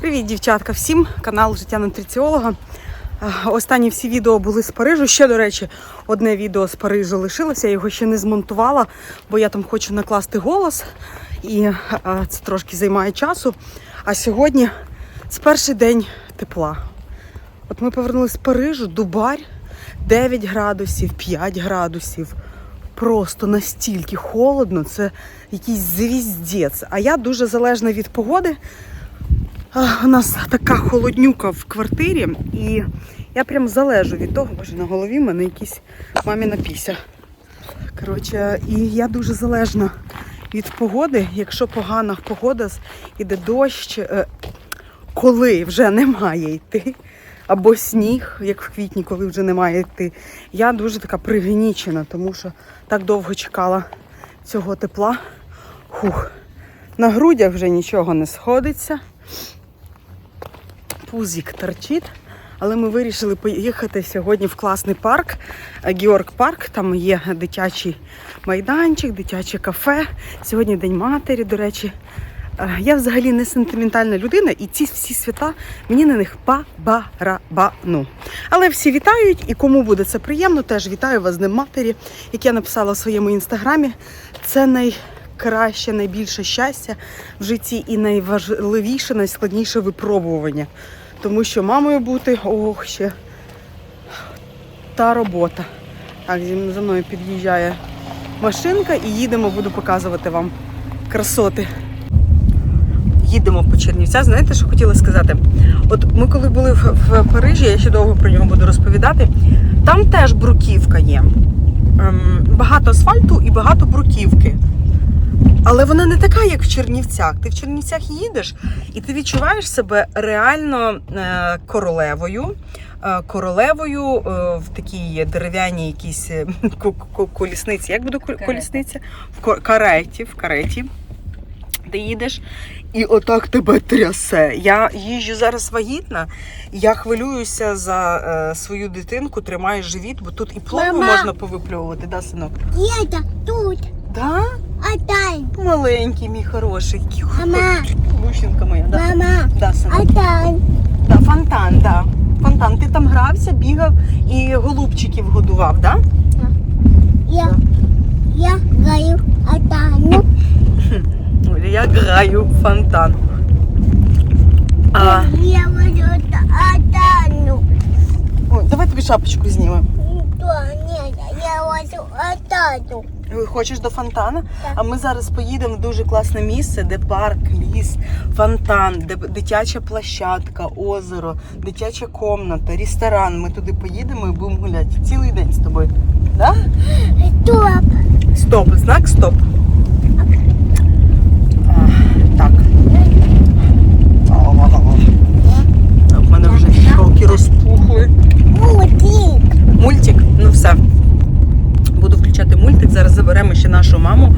Привіт, дівчатка! Всім канал Життя нутриціолога. Е, Останні всі відео були з Парижу. Ще, до речі, одне відео з Парижу лишилося. Я його ще не змонтувала, бо я там хочу накласти голос, і е, це трошки займає часу. А сьогодні це перший день тепла. От ми повернулися з Парижу, Дубай, 9 градусів, 5 градусів. Просто настільки холодно, це якийсь звіздець. А я дуже залежна від погоди. У нас така холоднюка в квартирі, і я прям залежу від того, боже, на голові в мене якісь маміна піся. Коротше, і я дуже залежна від погоди. Якщо погана погода, іде дощ, е, коли вже немає йти, або сніг, як в квітні, коли вже немає йти. Я дуже така пригнічена, тому що так довго чекала цього тепла. Хух. На грудях вже нічого не сходиться пузик торчить. Але ми вирішили поїхати сьогодні в класний парк, е, Георг Парк. Там є дитячий майданчик, дитяче кафе. Сьогодні День матері, до речі. Е, Я взагалі не сентиментальна людина, і ці всі свята мені на них па-ба-ра-ба-ну. Але всі вітають, і кому буде це приємно, теж вітаю вас з Днем матері, як я написала в своєму інстаграмі. Це найкраще, найбільше щастя в житті і найважливіше, найскладніше випробування. Тому що мамою бути, ох, ще та робота. Так, за мною під'їжджає машинка і їдемо, буду показувати вам красоти. Їдемо по Чернівцях. Знаєте, що хотіла сказати? От ми коли були в, в Парижі, я ще довго про нього буду розповідати. Там теж бруківка є. Ем, багато асфальту і багато бруківки. Але вона не така, як в Чернівцях. Ти в Чернівцях їдеш і ти відчуваєш себе реально е, королевою. Е, королевою е, в такій дерев'яній якійсь ко- ко- колісниці. Як буде колісниця? В кареті, в кареті. Ти їдеш і отак тебе трясе. Я їжджу зараз вагітна, я хвилююся за е, свою дитинку, тримаю живіт, бо тут і плову Мама! можна повипльовувати, да, синок? Где-то тут, Да? а там, Маленький, мій хороший. Мама. Лущенка моя, да? мама, Да, а синок. там, Да, фонтан, да. Фонтан. Ти там грався, бігав і голубчиків годував, да? я, я гаю, а там, ну, Оля, Я граю в фонтан. А, я ой, давай тобі шапочку знімемо. Хочеш до фонтана? Так. А ми зараз поїдемо в дуже класне місце, де парк, ліс, фонтан, де дитяча площадка, озеро, дитяча комната, ресторан. Ми туди поїдемо і будемо гуляти цілий день з тобою. Да? стоп, Стоп, знак стоп. А, Так. У мене вже щоки розпухли. мультик, Мультик, ну все. Буду включати мультик. Зараз заберемо ще нашу маму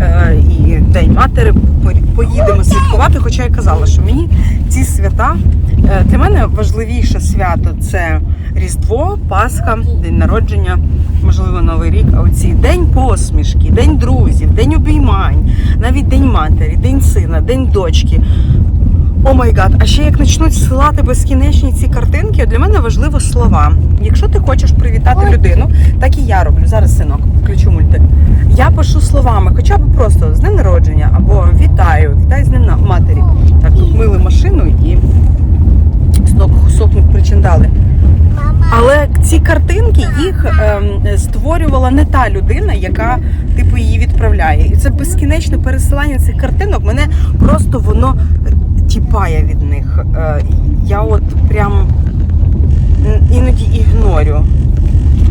е, і День матері. По- Поїдемо святкувати. Хоча я казала, що мені ці свята е, для мене важливіше свято це Різдво, Пасха, День народження, можливо, Новий рік. А оці день посмішки, день друзів, день обіймань, навіть день матері, день сина, день дочки. О май гад, а ще як почнуть силати безкінечні ці картинки, для мене важливо слова. Якщо ти хочеш привітати Ой. людину, так і я роблю. Зараз синок, включу мультик. Я пишу словами, хоча б просто з днем народження або вітаю, вітаю з днем на- матері. Так, тут мили машину і сохнуть причиндали. Але ці картинки їх ем, створювала не та людина, яка типу її відправляє. І це безкінечне пересилання цих картинок. Мене просто воно тіпає від них. Е, я от прям іноді ігнорю.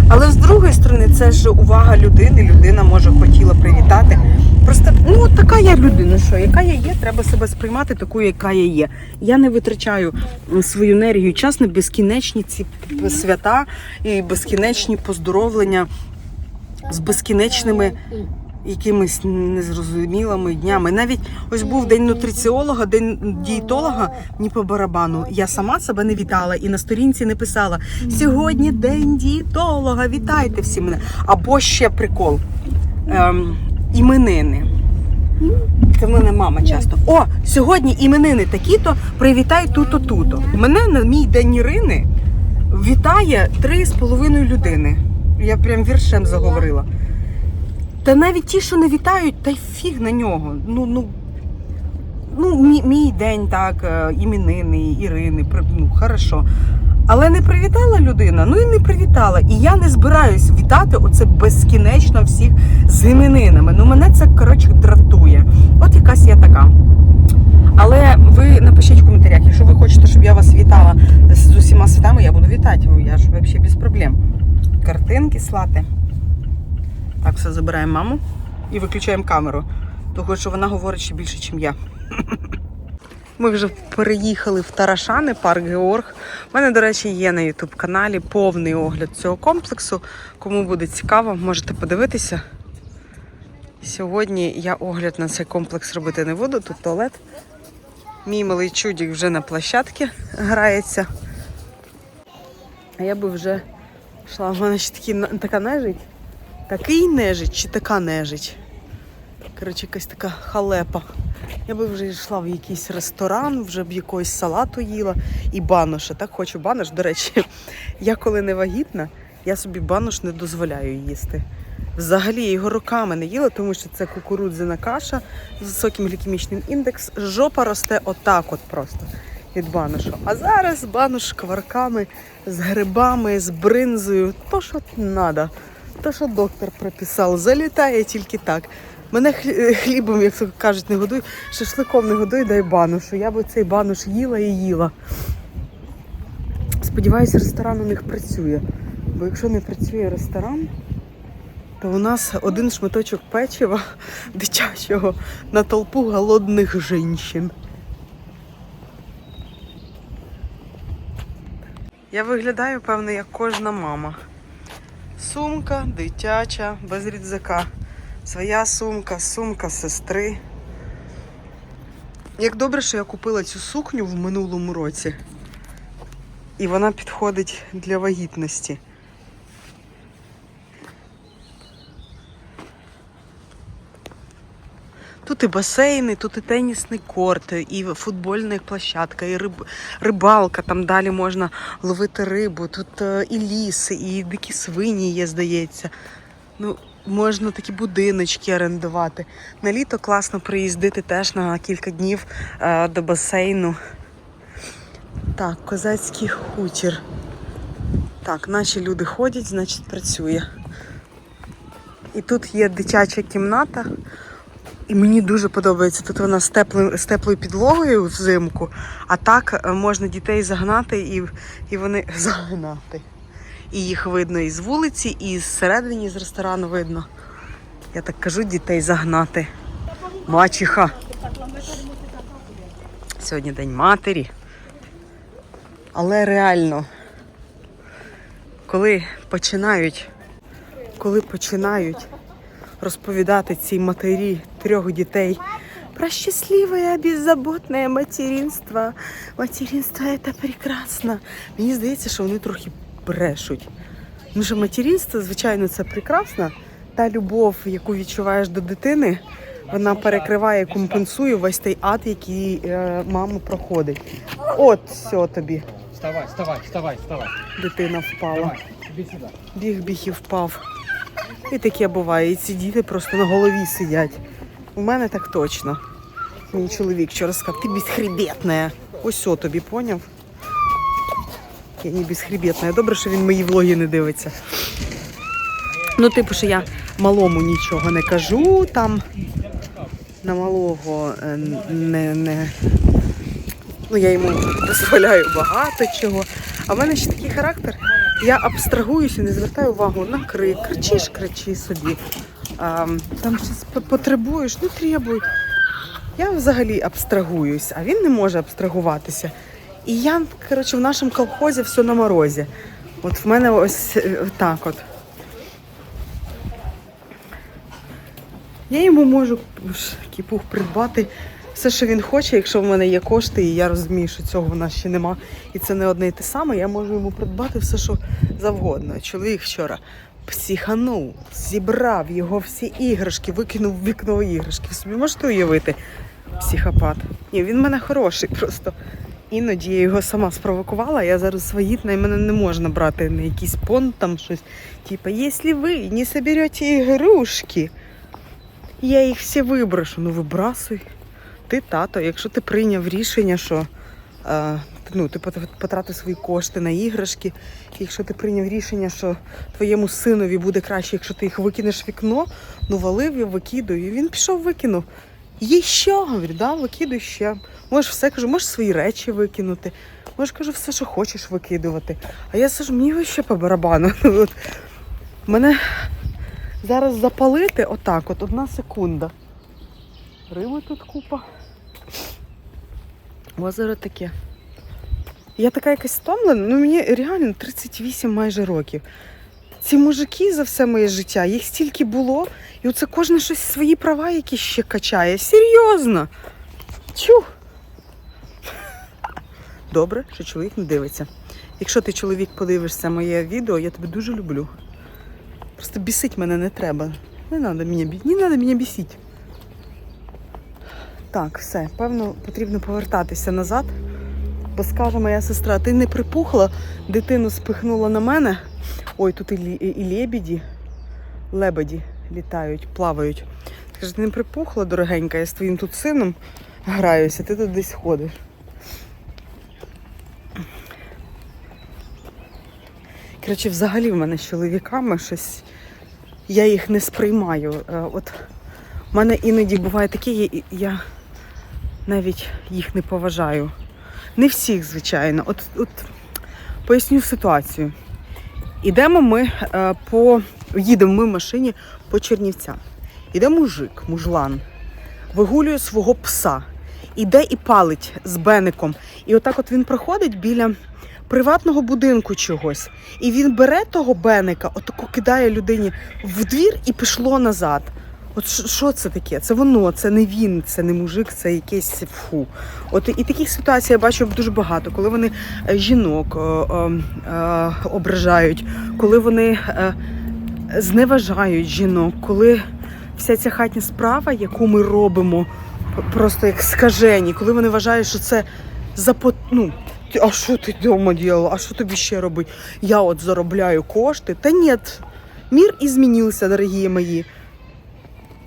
Але з другої сторони, це ж увага людини. Людина може хотіла привітати. Просто ну така я людина, що яка я є, треба себе сприймати такою, яка я є. Я не витрачаю свою енергію, час на безкінечні ці свята і безкінечні поздоровлення з безкінечними якимись незрозумілими днями. Навіть ось був день нутриціолога, день дієтолога, ні по барабану. Я сама себе не вітала і на сторінці не писала сьогодні день дієтолога, вітайте всі мене. Або ще прикол. Ем, іменини. Це в мене мама часто. О, сьогодні іменини такі-то, привітай туто туто. Мене на мій день Ірини вітає три з половиною людини. Я прям віршем заговорила. Та навіть ті, що не вітають, та й фіг на нього. Ну, ну, ну мій, мій день, так, е, іменини, Ірини, ну, хорошо. Але не привітала людина, ну і не привітала. І я не збираюсь вітати оце безкінечно всіх з іменинами. Ну мене це коротше дратує. От якась я така. Але ви напишіть в коментарях, якщо ви хочете, щоб я вас вітала з усіма святами, я буду вітати. Я ж взагалі без проблем. Картинки слати. Так, все забираємо маму і виключаємо камеру. Тому що вона говорить ще більше, ніж я. Ми вже переїхали в Тарашани, парк Георг. У мене, до речі, є на Ютуб каналі повний огляд цього комплексу. Кому буде цікаво, можете подивитися. Сьогодні я огляд на цей комплекс робити не буду. Тут туалет. Мій малий чудік вже на площадці грається. А я би вже йшла. У мене ще такі, така нежить. Такий нежить чи така нежить. Коротше, якась така халепа. Я би вже йшла в якийсь ресторан, вже б якогось салату їла і баноша. Так хочу банош. До речі, я коли не вагітна, я собі банош не дозволяю їсти. Взагалі я його роками не їла, тому що це кукурудзяна каша з високим глікемічним індекс. Жопа росте отак от просто від баношу. А зараз банош кварками, з грибами, з бринзою. То, що треба. То, що доктор прописав, залітає тільки так. Мене хлібом, як кажуть, не годуй, шашликом не годуй, дай баношу. Я би цей банош їла і їла. Сподіваюся, ресторан у них працює. Бо якщо не працює ресторан, то у нас один шматочок печива дитячого на толпу голодних жінчин. Я виглядаю, певно, як кожна мама. Сумка дитяча, без рюкзака. Своя сумка, сумка сестри. Як добре, що я купила цю сукню в минулому році. І вона підходить для вагітності. Тут і басейни, тут і тенісний корт, і футбольна площадка, і риб, рибалка. Там далі можна ловити рибу. Тут е, і ліси, і дикі свині є, здається. Ну, можна такі будиночки орендувати. На літо класно приїздити теж на кілька днів е, до басейну. Так, козацький хутір. Так, наші люди ходять, значить працює. І тут є дитяча кімната. І мені дуже подобається. Тут вона з, теплою, з теплою підлогою взимку, а так е, можна дітей загнати і, і вони загнати. І їх видно і з вулиці, і зсередині з ресторану видно. Я так кажу, дітей загнати. Мачіха. Сьогодні День матері. Але реально, коли починають, коли починають розповідати цій матері трьох дітей про щасливе беззаботне материнство. Материнство це прекрасно. Мені здається, що вони трохи брешуть. Тому що материнство, звичайно, це прекрасно. Та любов, яку відчуваєш до дитини, вона перекриває, компенсує весь той ад, який е, мама проходить. От все тобі, Вставай, вставай, вставай, вставай. дитина впала. Давай. Біг, біг і впав. І таке буває. І ці діти просто на голові сидять. У мене так точно. Мій чоловік вчора сказав, ти безхребетна. Ось о тобі, поняв? Я не безхребетна. Добре, що він мої влоги не дивиться. Ну, типу, що я малому нічого не кажу там. На малого е, не, не, Ну, я йому дозволяю багато чого. А в мене ще такий характер. Я абстрагуюся, не звертаю увагу на крик. Кричиш, кричи собі. А, там щось потребуєш, ну требуй. Я взагалі абстрагуюсь, а він не може абстрагуватися. І я, коротше, в нашому колхозі все на морозі. От в мене ось е, так от. Я йому можу кіпух придбати все, що він хоче, якщо в мене є кошти, і я розумію, що цього в нас ще нема, і це не одне і те саме, я можу йому придбати все, що завгодно. Чоловік вчора психанув, зібрав його всі іграшки, викинув в вікно іграшки. Собі можете уявити? Психопат. Ні, він в мене хороший, просто іноді я його сама спровокувала. Я зараз вагітна і мене не можна брати на якийсь понт там щось. Типа, якщо ви не соберете ігрушки, я їх всі виброшу. Ну вибрасуй. Ти тато, якщо ти прийняв рішення, що е, ну, ти потратив свої кошти на іграшки, якщо ти прийняв рішення, що твоєму синові буде краще, якщо ти їх викинеш в вікно, ну валив я, викидаю. І він пішов, викинув. Є що? Говорю, да, викидуй ще. Можеш все кажу, можеш свої речі викинути. Можеш кажу, все, що хочеш викидувати. А я кажу, мені ще по барабану. Мене зараз запалити отак, от одна секунда. Риби тут купа. Озеро таке. Я така якась стомлена, ну мені реально 38 майже років. Ці мужики за все моє життя, їх стільки було, і оце кожен щось свої права якісь ще качає. Серйозно. Чу. Добре, що чоловік не дивиться. Якщо ти чоловік подивишся моє відео, я тебе дуже люблю. Просто бісить мене не треба. Не треба мене бі... Не треба мене бісити. Так, все, певно, потрібно повертатися назад. Бо скаже моя сестра, ти не припухла, дитину спихнула на мене. Ой, тут і, лі- і лебеді, лебеді літають, плавають. Каже, ти не припухла, дорогенька, я з твоїм тут сином граюся, ти тут десь ходиш. Коротше, взагалі в мене з чоловіками щось. Я їх не сприймаю. Е, От в мене іноді буває таке, я навіть їх не поважаю. Не всіх, звичайно. От, от поясню ситуацію. Ідемо ми е, по. Їдемо ми в машині по Чернівцям. Іде мужик, мужлан, вигулює свого пса, іде і палить з беником. І отак от він проходить біля приватного будинку чогось. І він бере того беника, отако кидає людині в двір і пішло назад. От що- це таке? Це воно, це не він, це не мужик, це якийсь фу. От і таких ситуацій я бачу дуже багато, коли вони е, жінок е, е, ображають, коли вони е, зневажають жінок, коли вся ця хатня справа, яку ми робимо, просто як скажені, коли вони вважають, що це запот... ну, а що ти вдома робила? А що тобі ще робити? Я от заробляю кошти. Та ні, мір і змінився, дорогі мої.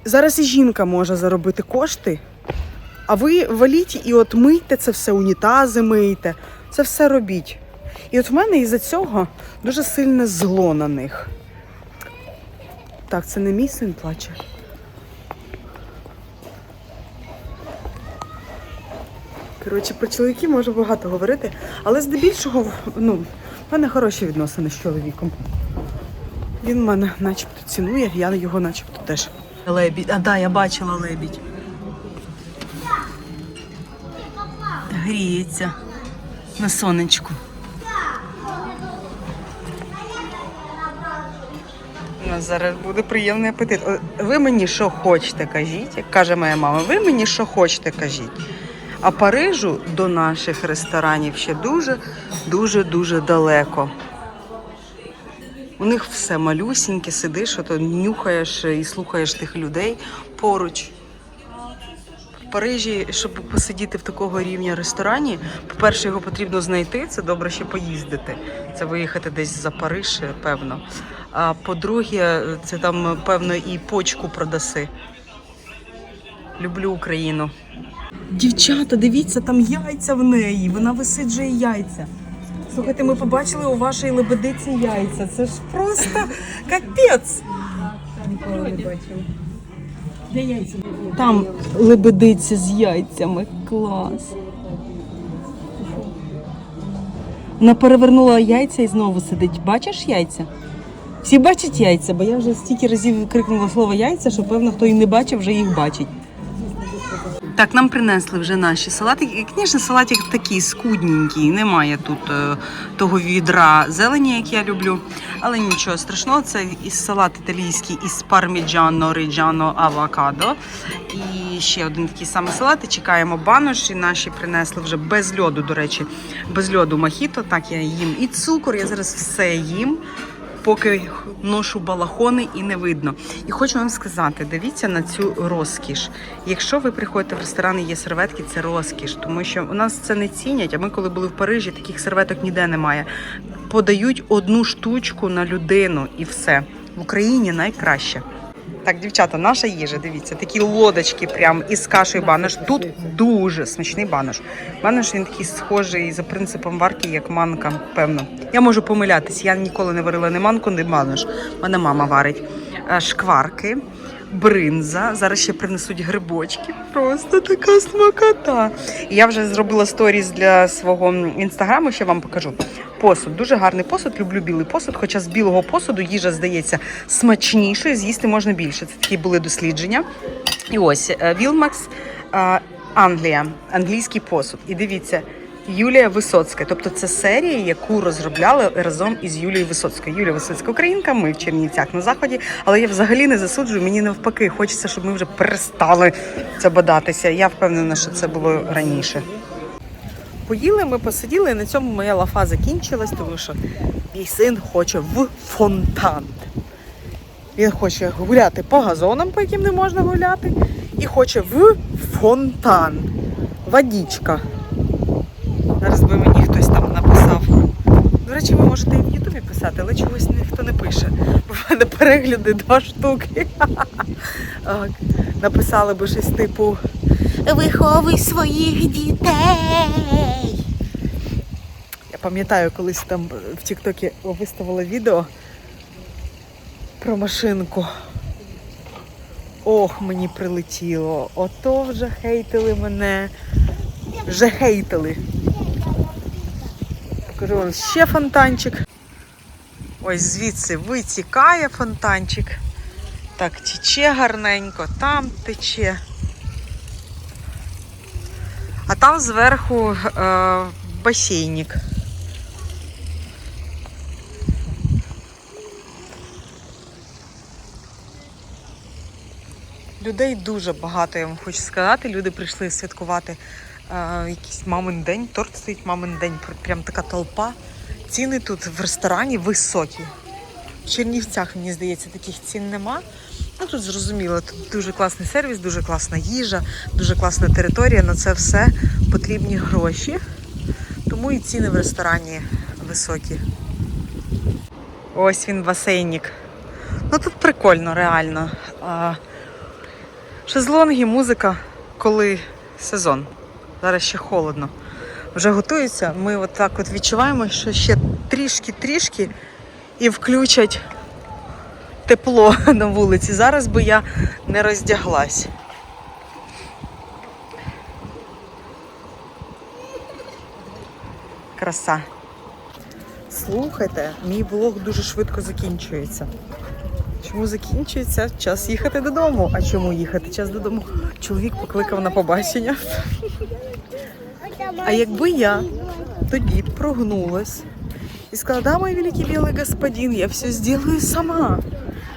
Зараз і жінка може заробити кошти, а ви валіть і от мийте це все, унітази мийте, це все робіть. І от в мене із-за цього дуже сильне зло на них. Так, це не мій син плаче. Коротше, про чоловіків можу багато говорити, але здебільшого ну, в мене хороші відносини з чоловіком. Він мене начебто цінує, я його начебто теж. Лебідь. А да, я бачила лебідь. Гріється на сонечку. У нас зараз буде приємний апетит. Ви мені що хочете, кажіть, як каже моя мама, ви мені що хочете, кажіть. А Парижу до наших ресторанів ще дуже, дуже, дуже далеко. У них все малюсіньке, сидиш, ото нюхаєш і слухаєш тих людей поруч. В Парижі, щоб посидіти в такого рівня ресторані, по-перше, його потрібно знайти, це добре ще поїздити. Це виїхати десь за Париж, певно. А по-друге, це там, певно, і почку продаси. Люблю Україну. Дівчата, дивіться, там яйця в неї. Вона висиджує яйця. Слухайте, ми побачили у вашій лебедиці яйця. Це ж просто капець. Ніколи не бачив. Де яйця? Там лебедиця з яйцями. Клас. Вона перевернула яйця і знову сидить. Бачиш яйця? Всі бачать яйця, бо я вже стільки разів крикнула слово яйця, що певно хто і не бачив, вже їх бачить. Так, нам принесли вже наші салатики. І, Звісно, салатик такий скудненький. Немає тут е, того відра зелені, як я люблю. Але нічого страшного, це із салат італійський із парміджано, риджано, авокадо. І ще один такий самий салат. І чекаємо баноші. Наші принесли вже без льоду, до речі, без льоду мохіто. Так, я їм і цукор, я зараз все їм. Поки ношу балахони і не видно. І хочу вам сказати: дивіться на цю розкіш. Якщо ви приходите в ресторан і є серветки, це розкіш, тому що у нас це не цінять. А ми, коли були в Парижі, таких серветок ніде немає. Подають одну штучку на людину і все. В Україні найкраще. Так, дівчата, наша їжа, дивіться, такі лодочки прям із кашею банош. Тут дуже смачний банош. Банош він такий схожий за принципом варки, як манка, певно. Я можу помилятись, я ніколи не варила ні манку, ні банош. Мене мама варить. Е, Шкварки, бринза. Зараз ще принесуть грибочки. Просто така смакота. Я вже зробила сторіс для свого інстаграму, ще вам покажу. Посуд, дуже гарний посуд, люблю білий посуд, хоча з білого посуду їжа здається смачнішою, з'їсти можна більше. Це такі були дослідження. І ось е, Вілмакс е, Англія, англійський посуд. І дивіться, Юлія Висоцька. Тобто це серія, яку розробляли разом із Юлією Висоцькою. Юлія Висоцька українка, ми в Чернівцях на заході, але я взагалі не засуджую. Мені навпаки, хочеться, щоб ми вже перестали це бодатися. Я впевнена, що це було раніше. Поїли, ми посиділи, і на цьому моя лафа закінчилась, тому що мій син хоче в фонтан. Він хоче гуляти по газонам, по яким не можна гуляти, і хоче в фонтан. Водичка. Зараз би мені хтось там написав. До речі, ви можете і в Ютубі писати, але чогось ніхто не пише. Бо в мене перегляди два штуки. Написали би щось типу Виховуй своїх дітей. Я пам'ятаю, колись там в Тіктокі виставила відео про машинку. Ох, мені прилетіло. Ото вже хейтили мене. Вже хейтили. Покажу вам ще фонтанчик. Ось звідси витікає фонтанчик. Так, тече гарненько, там тече. А там зверху е, басейник. Людей дуже багато, я вам хочу сказати. Люди прийшли святкувати якийсь мамин день, торт стоїть мамин день, прям така толпа. Ціни тут в ресторані високі. В Чернівцях, мені здається, таких цін нема. Ну тут зрозуміло, тут дуже класний сервіс, дуже класна їжа, дуже класна територія. На це все потрібні гроші. Тому і ціни в ресторані високі. Ось він басейнік. Ну тут прикольно, реально. Шезлонги, музика, коли сезон. Зараз ще холодно. Вже готуються. Ми от так от відчуваємо, що ще трішки-трішки і включать тепло на вулиці. Зараз би я не роздяглась. Краса. Слухайте, мій влог дуже швидко закінчується. Чому закінчується? Час їхати додому. А чому їхати? Час додому. Чоловік покликав на побачення. А якби я тоді прогнулась і сказала, да, мой великий білий господин, я все зроблю сама.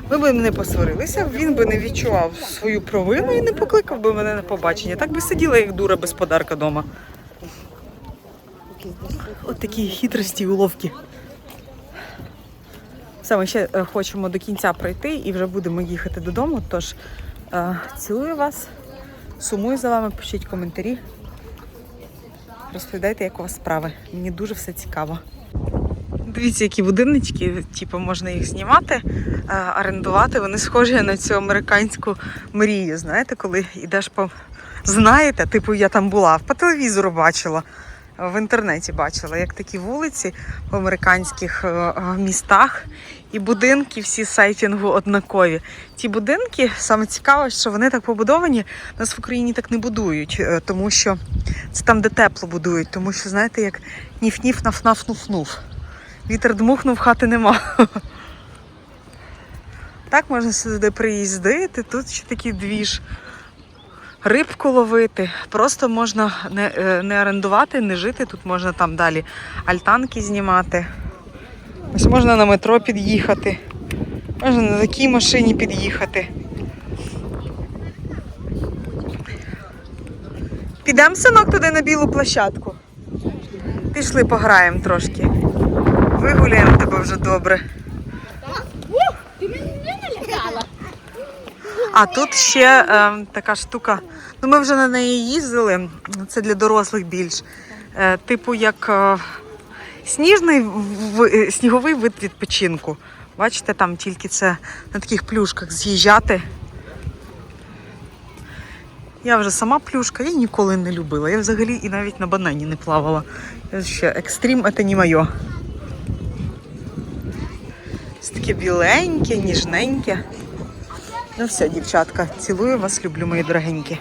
Ми б не посварилися, він би не відчував свою провину і не покликав би мене на побачення. Так би сиділа як дура без подарка вдома. От такі хитрості і уловки. Все, ми ще е, хочемо до кінця пройти і вже будемо їхати додому. Тож е, цілую вас, сумую за вами, пишіть коментарі. Розповідайте, як у вас справи. Мені дуже все цікаво. Дивіться, які будиночки, типу, можна їх знімати, е, орендувати. Вони схожі на цю американську мрію. Знаєте, коли йдеш по. Знаєте, типу, я там була, по телевізору бачила, в інтернеті бачила, як такі вулиці в американських е, містах і будинки всі сайтінгу однакові. Ті будинки, саме цікаве, що вони так побудовані, нас в Україні так не будують, е, тому що це там, де тепло будують, тому що, знаєте, як ніф-ніф, наф-наф, нуф-нуф. Вітер дмухнув, хати нема. Так можна сюди приїздити, тут ще такий двіж. Рибку ловити. Просто можна не, е, не орендувати, не жити. Тут можна там далі альтанки знімати. Ось можна на метро під'їхати. Можна на такій машині під'їхати. Підемо, синок, туди на білу площадку. Пішли пограємо трошки. Вигуляємо тебе вже добре. А тут ще е, така штука. Ну, ми вже на неї їздили. Це для дорослих більш. Е, типу, як е, сніжний в- е, сніговий вид відпочинку. Бачите, там тільки це на таких плюшках з'їжджати. Я вже сама плюшка, я ніколи не любила. Я взагалі і навіть на банані не плавала. Я ще екстрім це не моє. Ось таке біленьке, ніжненьке. Ну все, дівчатка, цілую вас, люблю, мої дорогенькі.